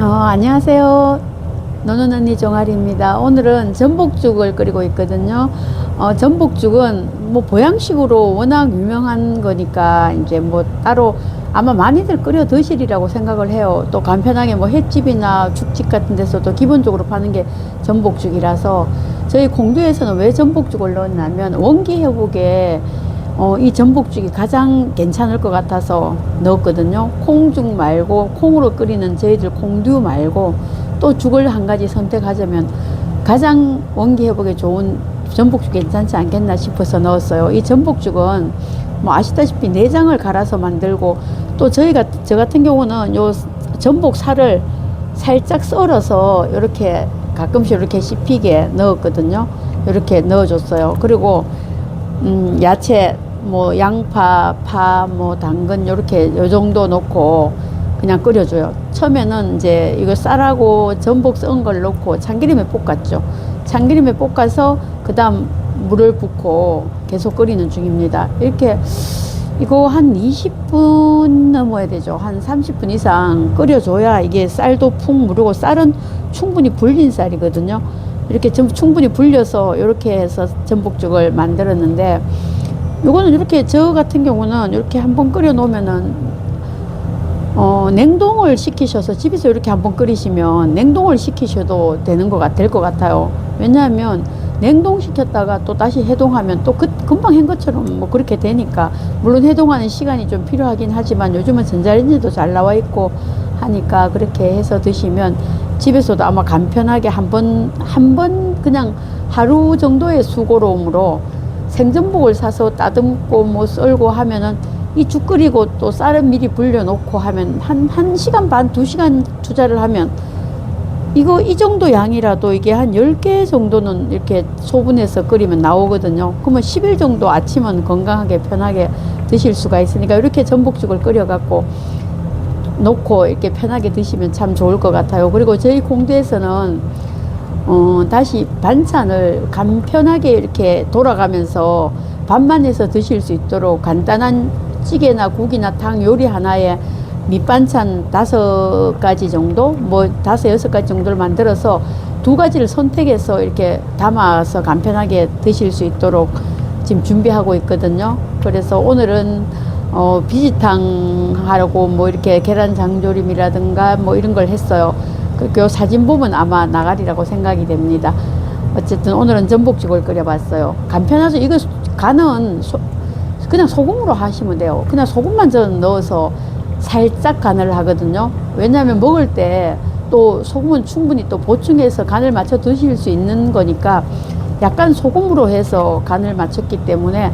어, 안녕하세요. 노는 언니 종아리입니다. 오늘은 전복죽을 끓이고 있거든요. 어, 전복죽은 뭐 보양식으로 워낙 유명한 거니까 이제 뭐 따로 아마 많이들 끓여 드시리라고 생각을 해요. 또 간편하게 뭐 횟집이나 죽집 같은 데서도 기본적으로 파는 게 전복죽이라서 저희 공두에서는 왜 전복죽을 넣었냐면 원기 회복에 어, 이 전복죽이 가장 괜찮을 것 같아서 넣었거든요. 콩죽 말고 콩으로 끓이는 저희들 콩듀 말고 또 죽을 한 가지 선택하자면 가장 원기 회복에 좋은 전복죽 괜찮지 않겠나 싶어서 넣었어요. 이 전복죽은 뭐 아시다시피 내장을 갈아서 만들고 또 저희가 저 같은 경우는 요 전복 살을 살짝 썰어서 이렇게 가끔씩 이렇게 씹히게 넣었거든요. 이렇게 넣어줬어요. 그리고 음, 야채 뭐 양파, 파, 뭐 당근 요렇게 요 정도 넣고 그냥 끓여줘요. 처음에는 이제 이거 쌀하고 전복 썬 걸 넣고 참기름에 볶았죠. 참기름에 볶아서 그 다음 물을 붓고 계속 끓이는 중입니다. 이렇게 이거 한 20분 넘어야 되죠. 한 30분 이상 끓여줘야 이게 쌀도 푹 무르고 쌀은 충분히 불린 쌀이거든요. 이렇게 전 충분히 불려서 이렇게 해서 전복죽을 만들었는데 요거는 이렇게 저 같은 경우는 이렇게 한번 끓여 놓으면은 어, 냉동을 시키셔서 집에서 이렇게 한번 끓이시면 냉동을 시키셔도 되는 것 같, 될것 같아요. 왜냐하면 냉동시켰다가 또 다시 해동하면 또 그, 금방 한 것처럼 뭐 그렇게 되니까 물론 해동하는 시간이 좀 필요하긴 하지만 요즘은 전자레인지도 잘 나와 있고 하니까 그렇게 해서 드시면 집에서도 아마 간편하게 한 번, 한 번 그냥 하루 정도의 수고로움으로 생전복을 사서 따듬고 뭐 썰고 하면은 이 죽 끓이고 또 쌀은 미리 불려놓고 하면 한, 한 시간 반, 두 시간 투자를 하면 이거 이 정도 양이라도 이게 한 10개 정도는 이렇게 소분해서 끓이면 나오거든요. 그러면 10일 정도 아침은 건강하게 편하게 드실 수가 있으니까 이렇게 전복죽을 끓여갖고 놓고 이렇게 편하게 드시면 참 좋을 것 같아요. 그리고 저희 공대에서는 어, 다시 반찬을 간편하게 이렇게 돌아가면서 밥만 해서 드실 수 있도록 간단한 찌개나 국이나 탕 요리 하나에 밑반찬 다섯 가지 정도, 뭐 다섯 여섯 가지 정도를 만들어서 두 가지를 선택해서 이렇게 담아서 간편하게 드실 수 있도록 지금 준비하고 있거든요. 그래서 오늘은 어, 비지탕 하려고 뭐 이렇게 계란 장조림이라든가 뭐 이런 걸 했어요. 그 사진 보면 아마 나가리라고 생각이 됩니다. 어쨌든 오늘은 전복죽을 끓여봤어요. 간편하죠. 이거 간은 소, 그냥 소금으로 하시면 돼요. 그냥 소금만 저는 넣어서 살짝 간을 하거든요. 왜냐하면 먹을 때 또 소금은 충분히 또 보충해서 간을 맞춰 드실 수 있는 거니까 약간 소금으로 해서 간을 맞췄기 때문에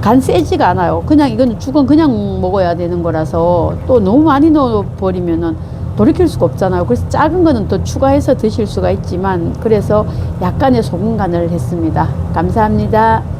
간 세지가 않아요. 그냥 이건 죽은 그냥 먹어야 되는 거라서 또 너무 많이 넣어버리면은 돌이킬 수가 없잖아요. 그래서 작은 거는 또 추가해서 드실 수가 있지만 그래서 약간의 소금 간을 했습니다. 감사합니다.